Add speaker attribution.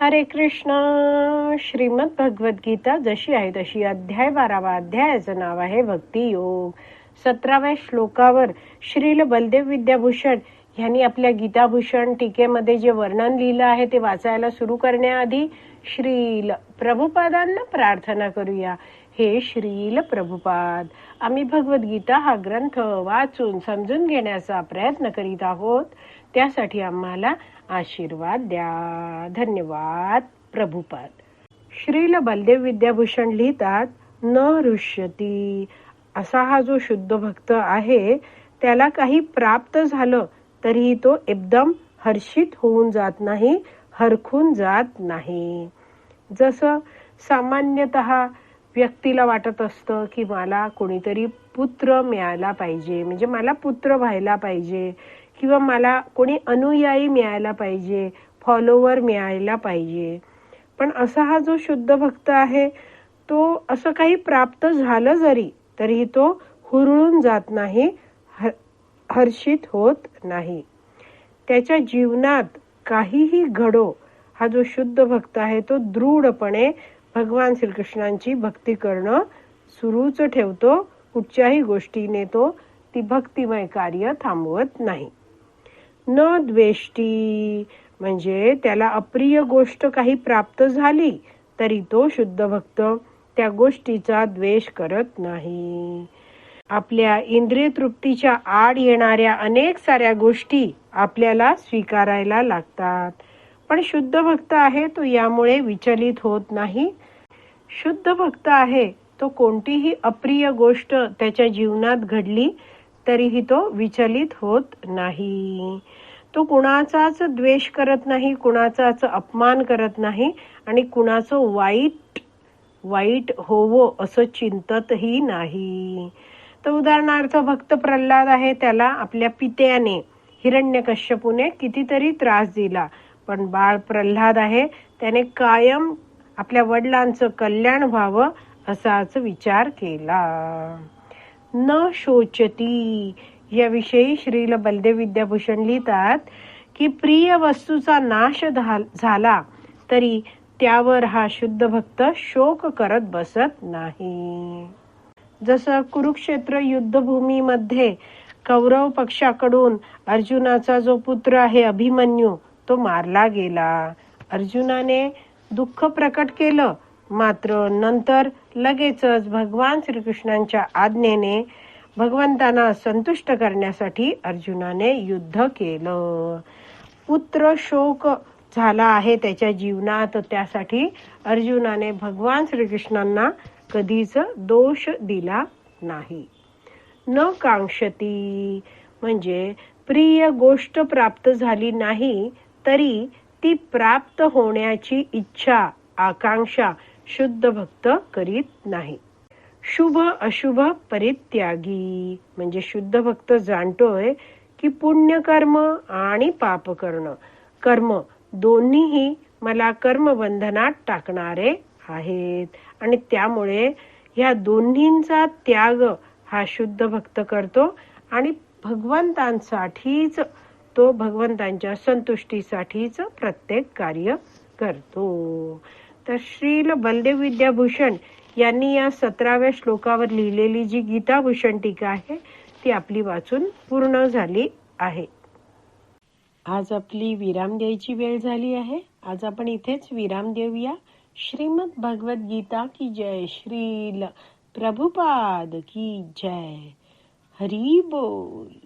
Speaker 1: हरे कृष्ण. श्रीमद भगवद्गीता जशी आहे तशी अध्याय बारावा अध्यायाचं नाव आहे भक्ती योग. सतराव्या श्लोकावर श्रील बलदेव विद्याभूषण यांनी आपल्या गीताभूषण टीकेमध्ये जे वर्णन लिहिलं आहे ते वाचायला सुरू करण्याआधी श्रील प्रभुपादांना प्रार्थना करूया. हे श्रील प्रभुपाद आम्ही भगवद्गीता हा ग्रंथ वाचून समजून घेण्याचा प्रयत्न करीत आहोत. त्यासाठी आम्हाला आशीर्वाद द्या. धन्यवाद प्रभुपाद. श्रील बलदेव विद्याभूषण लिहितात न ऋष्यती असा हा जो शुद्ध भक्त आहे त्याला काही प्राप्त झालं तरीही तो एकदम हर्षित होऊन जात नाही हरखून जात नाही. जसं सामान्यतः व्यक्तीला वाटत असतं की मला कोणीतरी पुत्र मिळाला पाहिजे म्हणजे मला पुत्र व्हायला पाहिजे किंवा मला कोणी अनुयायी मिळायला पाहिजे फॉलोवर मिळायला पाहिजे. पण असा हा जो शुद्ध भक्त आहे तो असं काही प्राप्त झालं जरी तरी तो हुरळून जात नाही हर्षित होत नाही. त्याच्या जीवनात काहीही घडो हा जो शुद्ध भक्त आहे तो दृढपणे भगवान श्रीकृष्णांची भक्ती करणं सुरूच ठेवतो. कुठच्याही गोष्टीने तो ती भक्तिमय कार्य थांबवत नाही. न द्वेष्टी. म्हणजे त्याला अप्रिय गोष्ट काही प्राप्त झाली तरी तो शुद्ध भक्त. त्या गोष्टीचा द्वेष करत नाही. आपल्या इंद्रिय तृप्तीच्या आड येणाऱ्या अनेक साऱ्या गोष्टी आपल्याला स्वीकारायला लागतात. पण शुद्ध भक्त आहे तो यामुळे विचलित होत नाही. शुद्ध भक्त आहे तो कोणतीही अप्रिय गोष्ट त्याच्या जीवनात घडली तरीही तो विचलित होत नाही. तो कुणाचाच द्वेष करत नाही कुणाचाच अपमान करत नाही आणि कुणाचं वाईट वाईट होवो असं चिंततही नाही. तर उदाहरणार्थ भक्त प्रल्हाद आहे त्याला आपल्या पित्याने हिरण्यकश्यपूने कितीतरी त्रास दिला. पण बाळ प्रल्हाद आहे त्याने कायम आपल्या वडिलांचं कल्याण व्हावं असाच विचार केला. न शोचती. याविषयी श्रील बलदेव विद्याभूषण लिहितात की प्रिय वस्तूचा नाश झाला तरी त्यावर हा शुद्ध भक्त शोक करत बसत नाही. जसं कुरुक्षेत्र युद्धभूमीमध्ये कौरव पक्षाकडून अर्जुनाचा जो पुत्र आहे अभिमन्यू तो मारला गेला. अर्जुनाने दुःख प्रकट केलं मात्र नंतर लगेचच भगवान श्रीकृष्णांच्या आज्ञेने भगवंतांना संतुष्ट करण्यासाठी अर्जुनाने युद्ध केलं. पुत्र शोक झाला आहे त्याच्या जीवनात त्यासाठी अर्जुनाने भगवान श्रीकृष्णांना कधीच दोष दिला नाही. न कांक्षती म्हणजे प्रिय गोष्ट प्राप्त झाली नाही तरी ती प्राप्त होण्याची इच्छा आकांक्षा शुद्ध भक्त करीत नाही. शुभ अशुभ परित्यागी. म्हणजे शुद्ध भक्त जाणतोय की पुण्य कर्म आणि पाप करणं कर्म दोन्हीही मला कर्मबंधनात टाकणारे आहेत. आणि त्यामुळे या दोन्हींचा त्याग हा शुद्ध भक्त करतो आणि भगवंतांसाठीच तो भगवंतांच्या संतुष्टीसाठीच प्रत्येक कार्य करतो. तर श्रील बलदेव विद्याभूषण यांनी या सतराव्या श्लोकावर लिहिलेली जी गीताभूषण टीका आहे ती आपली वाचून पूर्ण झाली आहे. आज आपली विराम द्यायची वेळ झाली आहे. आज आपण इथेच विराम देऊया. श्रीमद भगवत गीता की जय. श्रील प्रभुपाद की जय. हरी बोल.